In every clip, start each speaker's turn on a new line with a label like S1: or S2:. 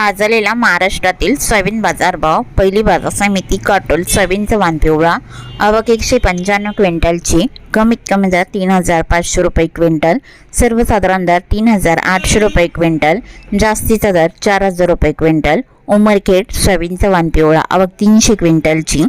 S1: गाजलेला महाराष्ट्रातील सोयाबीन बाजार भाव पहिली बाजार समिती काटोल सोयाबीनचा वाण पिवळा आवक एकशे पंच्याण्णव क्विंटलची कमीत कमी दर तीन हजार पाचशे रुपये क्विंटल सर्वसाधारण दर तीन हजार आठशे रुपये क्विंटल जास्तीचा दर चार हजार रुपये क्विंटल उमरखेड सोयाबीनचा वाण पिवळा आवक तीनशे क्विंटलची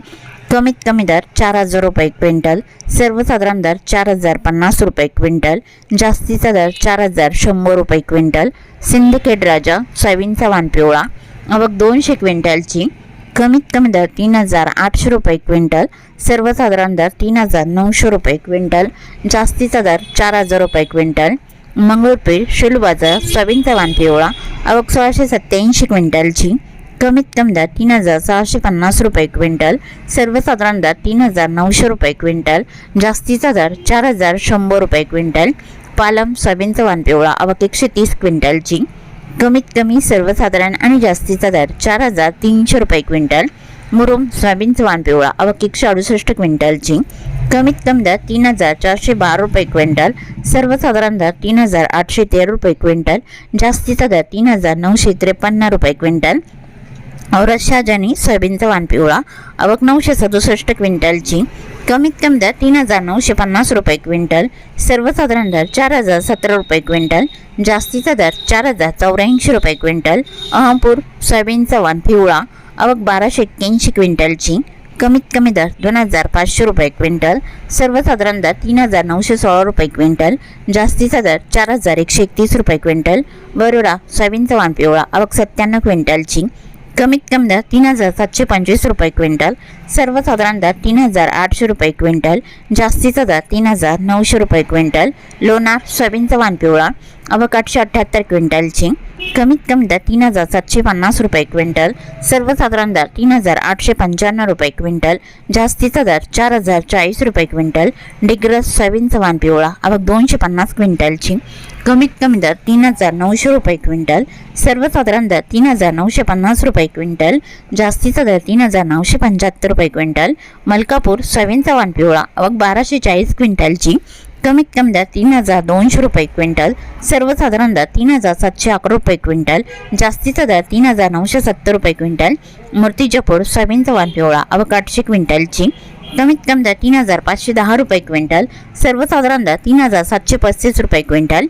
S1: कमीत कमी दर चार हजार रुपये क्विंटल सर्वसाधारण दर चार हजार पन्नास रुपये क्विंटल जास्तीचा दर चार हजार शंभर रुपये क्विंटल सिंदखेड राजा सोयाबीनचा वाण पिवळा आवक दोनशे क्विंटलची कमीत कमी दर तीन हजार आठशे रुपये क्विंटल सर्वसाधारण दर तीन हजार नऊशे रुपये क्विंटल जास्तीचा दर चार हजार रुपये क्विंटल मंगळपीर शुल बाजार सोयाबीनचा वाण पिवळा आवक सोळाशे सत्याऐंशी क्विंटलची कमीत कमी दर तीन हजार सहाशे पन्नास रुपये क्विंटल सर्वसाधारण दर तीन हजार नऊशे रुपये क्विंटल जास्तीचा दर चार हजार शंभर रुपये क्विंटल पालम सोयाबीनचा वानपिवळा पिवळा एकशे तीस क्विंटलची. कमीत कमी सर्वसाधारण आणि जास्तीचा दर चार हजार तीनशे रुपये क्विंटल मुरुम सोयाबीनचा वानपिवळा पिवळा एकशे अडुसष्ट क्विंटलची. कमीत कमी दर तीन हजार चारशे बारा रुपये क्विंटल सर्वसाधारण दर तीन हजार आठशे तेरा रुपये क्विंटल जास्तीचा दर तीन हजार नऊशे त्रेपन्न रुपये क्विंटल औरत शहाजानी सोयाबीनचा वाण पिवळा आवक नऊशे सदुसष्ट क्विंटलची कमीत कमी दर तीन हजार नऊशे पन्नास रुपये क्विंटल सर्वसाधारण दर चार हजार सतरा रुपये क्विंटल जास्तीचा दर चार हजार चौऱ्याऐंशी रुपये क्विंटल अहमपूर सोयाबीनचा वाण पिवळा आवक बाराशे एक्क्याऐंशी क्विंटलची कमीत कमी दर दोन हजार पाचशे रुपये क्विंटल सर्वसाधारण दर तीन हजार नऊशे सोळा रुपये क्विंटल जास्तीचा दर चार हजार एकशे एकतीस रुपये क्विंटल बरोडा सोयाबीनचा वाण पिवळा आवक सत्त्याण्णव क्विंटलची कमीत कमी दर तीन हजार सातशे पंचवीस रुपये क्विंटल. सर्वसाधारण दर तीन हजार आठशे रुपये क्विंटल. जास्तीचा दर तीन हजार नऊशे रुपये क्विंटल. लोणार सोयाबीनचा वाण पिवळा. अवकाठशे आठशे अठ्ठ्याहत्तर क्विंटलची. कमीत कमी दर तीन हजार सातशे पन्नास रुपये क्विंटल सर्वसाधारण दर तीन हजार आठशे पंच्याण्णव रुपये क्विंटल जास्तीचा दर चार हजार चाळीस रुपये क्विंटल डिग्रस सोयाबीनचा वाण पिवळा आवक दोनशे पन्नास क्विंटलची. कमीत कमी दर तीन हजार नऊशे रुपये क्विंटल सर्वसाधारण दर तीन हजार नऊशे पन्नास रुपये क्विंटल जास्तीचा दर तीन हजार नऊशे पंच्याहत्तर रुपये क्विंटल मलकापूर सोयाबीनचा वाण पिवळा आवक बाराशे चाळीस क्विंटलची. कमीत कमी दर तीन हजार दोनशे रुपये क्विंटल सर्वसाधारण दर तीन हजार सातशे अकरा रुपये क्विंटल जास्तीचा दर तीन हजार नऊशे सत्तर रुपये क्विंटल मूर्तिजापूर सोयाबीनचा वाण पिवळा अवकाठशे आठशे क्विंटलची कमीत कमी दर तीन हजार पाचशे दहा रुपये क्विंटल सर्वसाधारण दर तीन हजार सातशे पस्तीस रुपये क्विंटल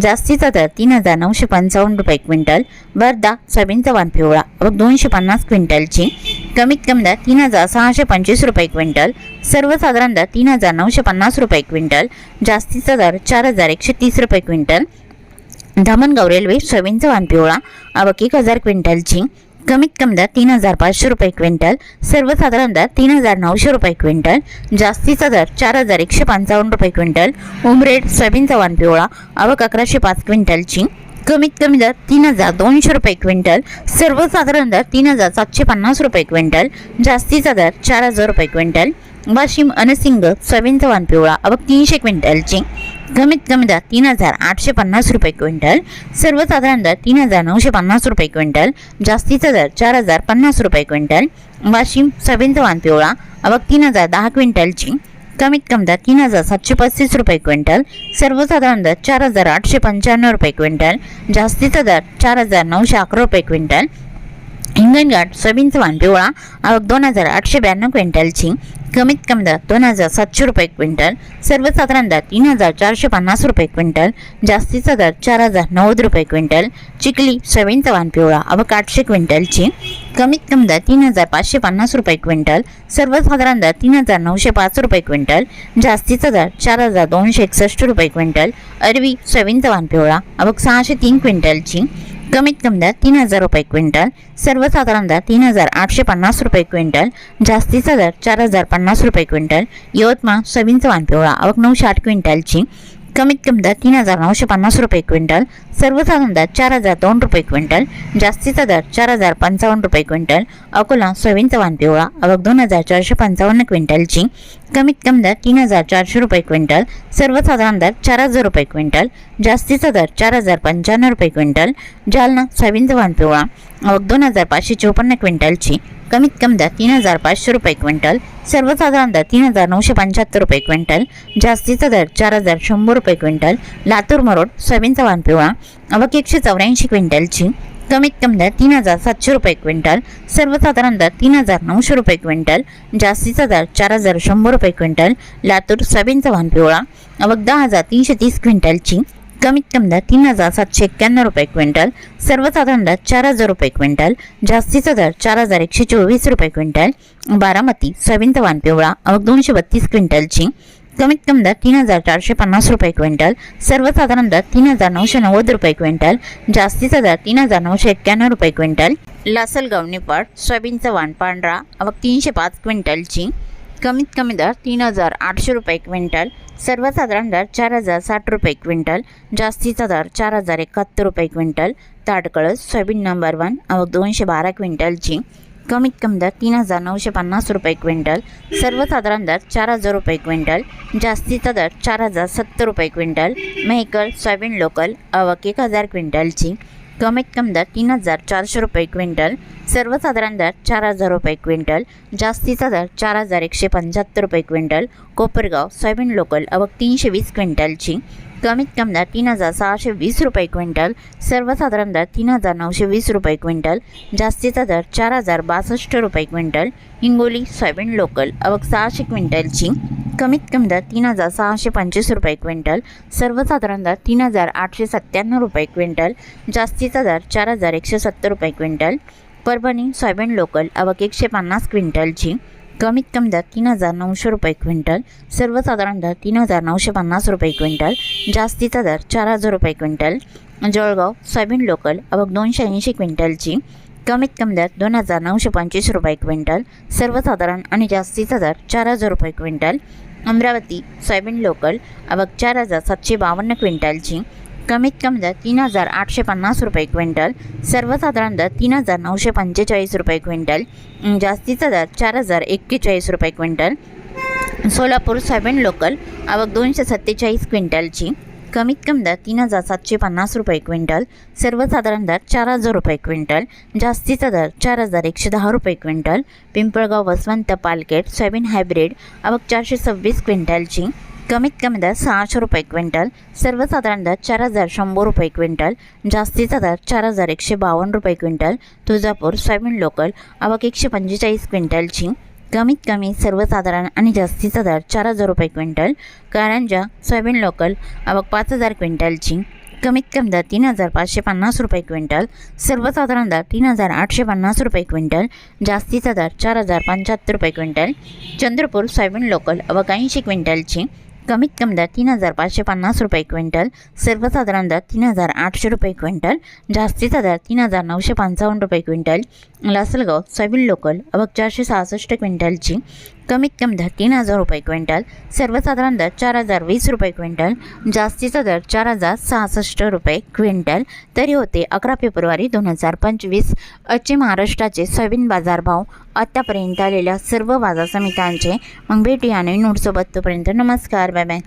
S1: जास्तीचा दर तीन हजार नऊशे पंचावन्न रुपये क्विंटल वर्धा सोयाबीनचा वाण पिवळा आवक दोनशे पन्नास क्विंटलची कमीत कमी दर तीन हजार सहाशे पंचवीस रुपये क्विंटल सर्वसाधारण दर तीन हजार नऊशे पन्नास रुपये क्विंटल जास्तीचा दर चार हजार एकशे तीस रुपये क्विंटल. धामणगाव रेल्वे सोयाबीनचा चव्हाण पिवळा आवक एक हजार क्विंटलची कमीत कमी दर तीन हजार पाचशे रुपये क्विंटल सर्वसाधारण दर तीन हजार नऊशे रुपये क्विंटल जास्तीचा दर चार हजार एकशे पंचावन्न रुपये क्विंटल. उमरेड सोयाबीन चव्हाण पिवळा आवक अकराशे पाच क्विंटलची कमीत कमी दर तीन हजार दोनशे रुपये क्विंटल सर्वसाधारण दर तीन हजार सातशे पन्नास रुपये क्विंटल जास्तीचा दर चार हजार रुपये क्विंटल वाशिम अनसिंग सोयाबीनचा वान पिवळा अबक तीनशे क्विंटलची. कमीत कमी दर तीन हजार आठशे पन्नास रुपये क्विंटल सर्वसाधारण दर तीन हजार नऊशे पन्नास रुपये क्विंटल जास्तीचा दर चार हजार पन्नास रुपये क्विंटल वाशिम सोयाबीनचा वान पिवळा अबक तीन हजार दहा क्विंटलची. कमीत कमी दर तीन हजार सातशे पस्तीस रुपये क्विंटल सर्वसाधारण दर चार हजार आठशे पंच्याण्णव रुपये क्विंटल जास्तीचा दर चार हजार नऊशे अकरा रुपये क्विंटल. हिंगणघाट सोयाबीनचं वाण पिवळा आवक दोन हजार आठशे ब्याण्णव क्विंटलची कमीत कमी दर दोन हजार सातशे रुपये क्विंटल सर्वसाधारण दर तीन हजार चारशे पन्नास रुपये क्विंटल जास्तीचा दर चार हजार नव्वद रुपये क्विंटल चिखली सोयाबीन वाण पिवळा आवक आठशे क्विंटलची कमीत कमी दर तीन हजार पाचशे पन्नास रुपये क्विंटल सर्वसाधारण दर तीन हजार नऊशे पाच रुपये क्विंटल जास्तीचा दर चार हजार दोनशे एकसष्ट रुपये क्विंटल अरवी सोयाबीन वाण पिवळा अवक सहाशे तीन क्विंटलची कमीत कमी दर तीन हजार रुपये क्विंटल सर्वसाधारण दर तीन हजार आठशे पन्नास रुपये क्विंटल जास्तीचा दर चार हजार पन्नास रुपये क्विंटल यवतमाळ सोयाबीनचा वाण पिवळा आवक नऊशे आठ क्विंटलची कमीत कमी दर तीन हजार नऊशे पन्नास रुपये क्विंटल सर्वसाधारण दर चार हजार दोन रुपये क्विंटल जास्तीचा दर चार हजार पंचावन्न रुपये क्विंटल अकोला सोयाबीनचा वाण पिवळा अवघ दोन हजार चारशे पंचावन्न क्विंटलची कमीत कमी दर तीन हजार चारशे रुपये क्विंटल सर्वसाधारण दर चार हजार रुपये क्विंटल जास्तीचा दर चार हजार पंच्याण्णव रुपये क्विंटल जालना सोयाबीनचा वाण पिवळा अवघ दोन हजार पाचशे चोपन्न क्विंटलची कमीत कमी दर तीन हजार पाचशे रुपये क्विंटल सर्वसाधारण दर तीन हजार नऊशे पंच्याहत्तर रुपये क्विंटल जास्तीचा दर चार हजार शंभर रुपये क्विंटल लातूर मरोड सोयाबीनचा वाण पिवळा अवक एकशे चौऱ्याऐंशी क्विंटलची कमीत कमी दर तीन हजार सातशे रुपये क्विंटल सर्वसाधारण दर तीन हजार नऊशे रुपये क्विंटल जास्तीचा दर चार हजार शंभर रुपये क्विंटल लातूर सोयाबीनचा वाहन पिवळा अवघ दहा हजार तीनशे तीस क्विंटलची कमीत कमी दर तीन हजार सातशे एक्क्याण्णव रुपये क्विंटल सर्वसाधारण दर चार हजार रुपये क्विंटल जास्तीचा दर चार हजार एकशे चोवीस रुपये क्विंटल बारामती सोयाबीनचा वान पिवळा अवघ दोनशे बत्तीस क्विंटलची कमीत कमी दर तीन हजार चारशे पन्नास रुपये क्विंटल सर्वसाधारण दर तीन हजार नऊशे नव्वद रुपये क्विंटल जास्तीचा दर तीन हजार नऊशे एक्क्याण्णव रुपये क्विंटल. लासलगाव निपाड सोयाबीनचा वाण पांढरा अवघ तीनशे पाच क्विंटलची कमीत कमी दर तीन हजार आठशे रुपये क्विंटल सर्वसाधारण दर चार हजार साठ रुपये क्विंटल जास्तीचा दर चार हजार एकाहत्तर रुपये quintal Tadkalas soybean number one अवघ दोनशे बारा क्विंटलची कमीत कमी दर तीन हजार नऊशे पन्नास रुपये क्विंटल सर्वसाधारण दर चार हजार रुपये क्विंटल जास्तीचा दर चार हजार सत्तर रुपये क्विंटल मेहकर सोयाबीन लोकल अवक एक हजार क्विंटलची कमीत कमी दर तीन हजार चारशे रुपये क्विंटल सर्वसाधारण दर चार हजार रुपये क्विंटल जास्तीचा दर चार हजार एकशे पंच्याहत्तर रुपये क्विंटल कोपरगाव सोयाबीन लोकल अवघ तीनशे वीस क्विंटलची. कमीत कमी दर तीन हजार सहाशे वीस रुपये क्विंटल सर्वसाधारण दर तीन हजार नऊशे वीस रुपये क्विंटल जास्तीचा दर चार हजार बासष्ट रुपये क्विंटल हिंगोली सोयाबीन लोकल अवघ सहाशे क्विंटलची. कमीत कमी दर तीन हजार सहाशे पंचवीस रुपये क्विंटल सर्वसाधारण दर तीन हजार आठशे सत्त्याण्णव रुपये क्विंटल जास्तीचा दर चार हजार एकशे सत्तर रुपये क्विंटल परभणी सोयाबीन लोकल आवक एकशे पन्नास क्विंटलची कमीत कमी दर तीन हजार नऊशे रुपये क्विंटल सर्वसाधारण दर तीन हजार नऊशे पन्नास रुपये क्विंटल जास्तीचा दर चार हजार रुपये क्विंटल जळगाव सोयाबीन लोकल आवक दोनशे ऐंशी क्विंटलची कमीत कमी दर दोन हजार नऊशे पंचवीस रुपये क्विंटल सर्वसाधारण आणि जास्तीचा दर चार हजार रुपये क्विंटल अमरावती सोयाबीन लोकल अवघ चार हजार सातशे बावन्न क्विंटलची कमीत कमी दर तीन हजार आठशे पन्नास रुपये क्विंटल. सर्वसाधारण दर तीन हजार नऊशे पंचेचाळीस रुपये क्विंटल. जास्तीचा दर चार हजार एक्केचाळीस रुपये क्विंटल. सोलापूर सोयाबीन लोकल आवक दोनशे सत्तेचाळीस क्विंटलची कमीत कमी दर तीन हजार सातशे पन्नास रुपये क्विंटल सर्वसाधारण दर चार हजार रुपये क्विंटल जास्तीचा दर चार हजार एकशे दहा रुपये क्विंटल पिंपळगाव वसवंत पालकेट सोयाबीन हायब्रिड आवक चारशे सव्वीस क्विंटलची कमीत कमी दर सहाशे रुपये क्विंटल सर्वसाधारण दर चार हजार शंभर रुपये क्विंटल जास्तीचा दर चार हजार एकशे बावन्न रुपये क्विंटल तुळजापूर सोयाबीन लोकल आवक एकशे पंचेचाळीस क्विंटलची कमीत कमी सर्वसाधारण आणि जास्तीचा दर चार हजार रुपये क्विंटल कारंजा सोयाबीन लोकल आवक पाच हजार क्विंटलची कमीत कमी दर तीन हजार पाचशे पन्नास रुपये क्विंटल सर्वसाधारण दर तीन हजार आठशे पन्नास रुपये क्विंटल जास्तीचा दर चार हजार पंच्याहत्तर रुपये क्विंटल चंद्रपूर सोयाबीन लोकल आवक ऐंशी क्विंटलची कमीत कमी दर तीन हजार पाचशे पन्नास रुपये क्विंटल सर्वसाधारण दर तीन हजार आठशे रुपये क्विंटल जास्तीचा दर तीन हजार नऊशे पंचावन्न रुपये क्विंटल लासलगाव सोयाबीन लोकल आवक चारशे सहासष्ट क्विंटलची कमीत कमी दर तीन हजार रुपये क्विंटल सर्वसाधारण दर चार हजार वीस रुपये क्विंटल जास्तीचा दर चार हजार सहासष्ट रुपये क्विंटल. तरी होते अकरा फेब्रुवारी दोन हजार पंचवीस. आजचे महाराष्ट्राचे सोयाबीन बाजारभाव आत्तापर्यंत आलेल्या सर्व बाजार समित्यांचे मग भेटूया नवीन नोटसोबत तोपर्यंत नमस्कार बाय बाय.